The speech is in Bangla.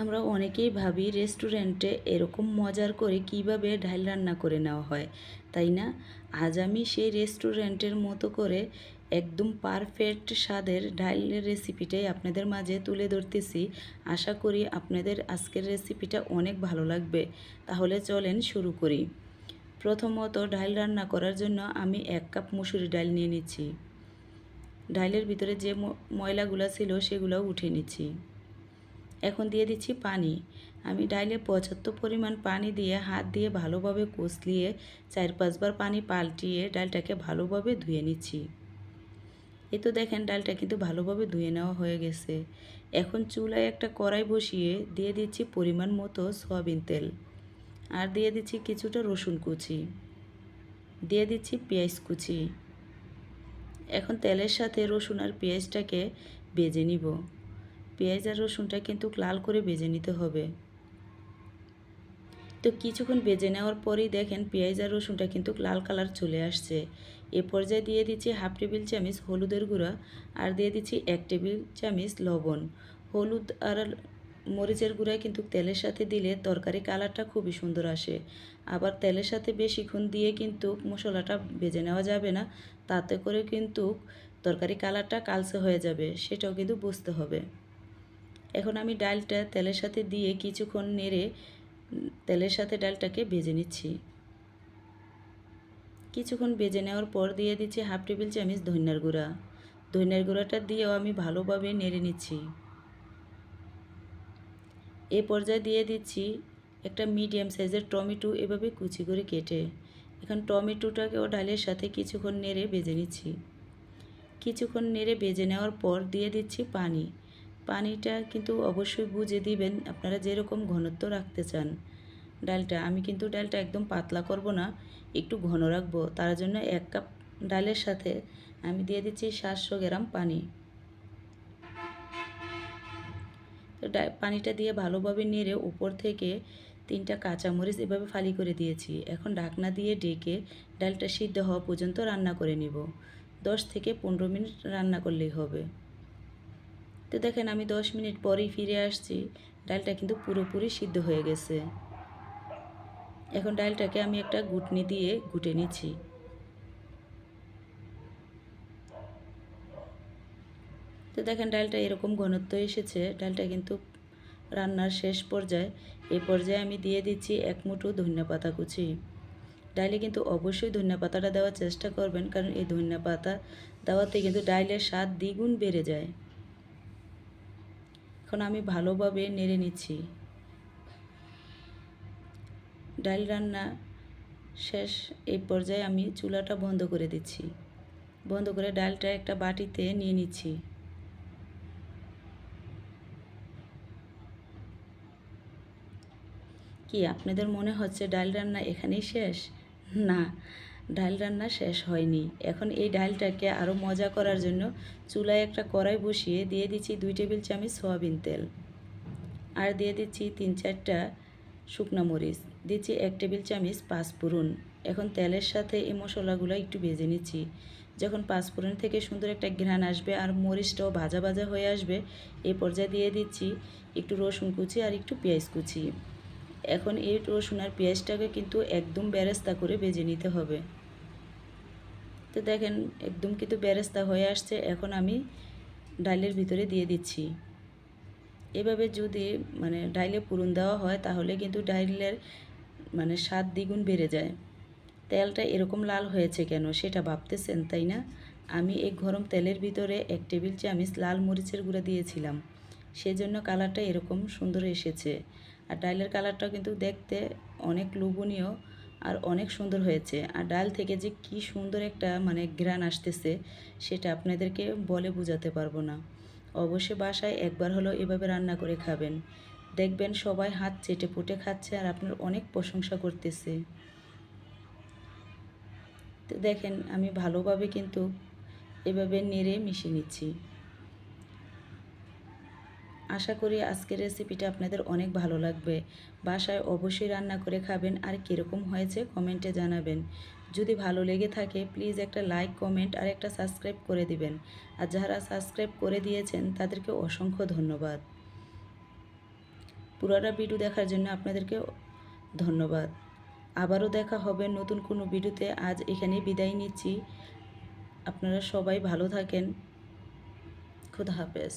আমরা অনেকেই ভাবি রেস্টুরেন্টে এরকম মজার করে কীভাবে ডাল রান্না করে নেওয়া হয়, তাই না? আজ আমি সেই রেস্টুরেন্টের মতো করে একদম পারফেক্ট স্বাদের ডালের রেসিপিটাই আপনাদের মাঝে তুলে ধরতেছি। আশা করি আপনাদের আজকের রেসিপিটা অনেক ভালো লাগবে। তাহলে চলেন শুরু করি। প্রথমত ডাল রান্না করার জন্য আমি এক কাপ মুসুরি ডাল নিয়ে নিচ্ছি। ডালের ভিতরে যে ময়লাগুলো ছিল সেগুলো উঠে নিচ্ছি। এখন দিয়ে দিচ্ছি পানি। আমি ডাইলে পঁচাত্তর পরিমাণ পানি দিয়ে হাত দিয়ে ভালোভাবে কষলিয়ে চার পাঁচবার পানি পাল্টিয়ে ডালটাকে ভালোভাবে ধুয়ে নিচ্ছি। এ তো দেখেন ডালটা কিন্তু ভালোভাবে ধুয়ে নেওয়া হয়ে গেছে। এখন চুলায় একটা কড়াই বসিয়ে দিয়ে দিচ্ছি পরিমাণ মতো সয়াবিন তেল। আর দিয়ে দিচ্ছি কিছুটা রসুন কুচি। দিয়ে দিচ্ছি পেঁয়াজ কুচি। এখন তেলের সাথে রসুন আর পেঁয়াজটাকে বেজে নিব। পেঁয়াজ আর রসুনটা কিন্তু লাল করে ভেজে নিতে হবে। তো কিছুক্ষণ ভেজে নেওয়ার পরেই দেখেন পেঁয়াজ আর রসুনটা কিন্তু লাল কালার চলে আসছে। এ পর্যায়ে দিয়ে দিচ্ছি হাফ টেবিল চামচ হলুদের গুঁড়া আর দিয়ে দিচ্ছি এক টেবিল চামচ লবণ। হলুদ আর মরিচের গুঁড়া কিন্তু তেলের সাথে দিলে তরকারি কালারটা খুবই সুন্দর আসে। আবার তেলের সাথে বেশিক্ষণ দিয়ে কিন্তু মশলাটা ভেজে নেওয়া যাবে না, তাতে করে কিন্তু তরকারি কালারটা কালচে হয়ে যাবে, সেটাও কিন্তু বুঝতে হবে। এখন আমি ডালটা তেলের সাথে দিয়ে কিছুক্ষণ নেড়ে তেলের সাথে ডালটাকে ভেজে নিচ্ছি। কিছুক্ষণ ভেজে নেওয়ার পর দিয়ে দিচ্ছি হাফ টেবিল চামচ ধনিয়ার গুঁড়া। ধনিয়ার গুঁড়াটা দিয়েও আমি ভালোভাবে নেড়ে নিচ্ছি। এ পর্যায়ে দিয়ে দিচ্ছি একটা মিডিয়াম সাইজের টমেটো এভাবে কুচি করে কেটে। এখন টমেটোটাকেও ডালের সাথে কিছুক্ষণ নেড়ে ভেজে নিচ্ছি। কিছুক্ষণ নেড়ে ভেজে নেওয়ার পর দিয়ে দিচ্ছি পানি। পানিটা কিন্তু অবশ্যই বুঝে দিবেন, আপনারা যেরকম ঘনত্ব রাখতে চান। ডালটা, আমি কিন্তু ডালটা একদম পাতলা করব না, একটু ঘন রাখব, তার জন্য এক কাপ ডালের সাথে আমি দিয়ে দিচ্ছি সাতশো গ্রাম পানি। তো পানিটা দিয়ে ভালোভাবে নেড়ে উপর থেকে তিনটা কাঁচামরিচ এভাবে ফালি করে দিয়েছি। এখন ঢাকনা দিয়ে ডেকে ডালটা সিদ্ধ হওয়া পর্যন্ত রান্না করে নিব। দশ থেকে পনেরো মিনিট রান্না করলেই হবে। তো দেখেন, আমি দশ মিনিট পরেই ফিরে আসছি। ডালটা কিন্তু পুরোপুরি সিদ্ধ হয়ে গেছে। এখন ডালটাকে আমি একটা ঘুটনি দিয়ে গুটে নিচ্ছি। তো দেখেন, ডালটা এরকম ঘনত্ব এসেছে। ডালটা কিন্তু রান্নার শেষ পর্যায়ে। এই পর্যায়ে আমি দিয়ে দিচ্ছি এক মুঠো ধনিয়া পাতা কুচি। ডাইলে কিন্তু অবশ্যই ধনিয়া পাতাটা দেওয়ার চেষ্টা করবেন, কারণ এই ধনিয়া পাতা দেওয়াতে কিন্তু ডাইলের স্বাদ দ্বিগুণ বেড়ে যায়। এখন আমি ভালোভাবে নেড়ে নিচ্ছি। ডাল রান্না শেষ, এই পর্যায়ে আমি চুলাটা বন্ধ করে দিচ্ছি। বন্ধ করে ডালটা একটা বাটিতে নিয়ে নিচ্ছি। কি আপনাদের মনে হচ্ছে ডাল রান্না এখানেই শেষ? না ডাল রান্না শেষ হয়নি। এখন এই ডালটাকে আরও মজা করার জন্য চুলায় একটা কড়াই বসিয়ে দিয়ে দিচ্ছি দুই টেবিল চামচ সয়াবিন তেল। আর দিয়ে দিচ্ছি তিন চারটা শুকনো মরিচ। দিচ্ছি এক টেবিল চামচ পাঁচফোড়ন। এখন তেলের সাথে এই মশলাগুলো একটু ভেজে নিচ্ছি। যখন পাঁচফোড়ন থেকে সুন্দর একটা ঘ্রাণ আসবে আর মরিচটাও ভাজা ভাজা হয়ে আসবে এই পর্যায়ে দিয়ে দিচ্ছি একটু রসুন কুচি আর একটু পেঁয়াজ কুচি। এখন এই রসুন আর পেঁয়াজটাকে কিন্তু একদম বেরেস্তা করে ভেজে নিতে হবে। তো দেখেন, একদম কিন্তু বেরেস্তা হয়ে আসছে। এখন আমি ডালের ভিতরে দিয়ে দিচ্ছি। এভাবে যদি মানে ডাইলে পুরন দেওয়া হয়, তাহলে কিন্তু ডাইলের মানে স্বাদ দ্বিগুণ বেড়ে যায়। তেলটা এরকম লাল হয়েছে কেন সেটা ভাবতেছেন, তাই না? আমি এই গরম তেলের ভিতরে এক টেবিল চামচ লাল মরিচের গুঁড়া দিয়েছিলাম। সেজন্য কালারটা এরকম সুন্দর এসেছে। আর ডালের কালারটাও কিন্তু দেখতে অনেক লোভনীয় আর অনেক সুন্দর হয়েছে। আর ডাল থেকে যে কি সুন্দর একটা মানে ঘ্রাণ আসতেছে, সেটা আপনাদেরকে বলে বোঝাতে পারব না। অবশ্যই বাসায় একবার হলো এভাবে রান্না করে খাবেন। দেখবেন সবাই হাত চেটে পুটে খাচ্ছে আর আপনার অনেক প্রশংসা করতেছে। তো দেখেন, আমি ভালোভাবে কিন্তু এভাবে নেড়ে মিশিয়ে নিচ্ছি। আশা করি আজকের রেসিপিটা আপনাদের অনেক ভালো লাগবে। বাসায় অবশ্যই রান্না করে খাবেন আর কীরকম হয়েছে কমেন্টে জানাবেন। যদি ভালো লেগে থাকে প্লিজ একটা লাইক কমেন্ট আর একটা সাবস্ক্রাইব করে দিবেন। আর যারা সাবস্ক্রাইব করে দিয়েছেন, তাদেরকে অসংখ্য ধন্যবাদ। পুরোটা ভিডিও দেখার জন্য আপনাদেরকে ধন্যবাদ। আবারও দেখা হবে নতুন কোনো ভিডিওতে আজ এখানেই বিদায় নিচ্ছি। আপনারা সবাই ভালো থাকেন। খুদা হাফেজ।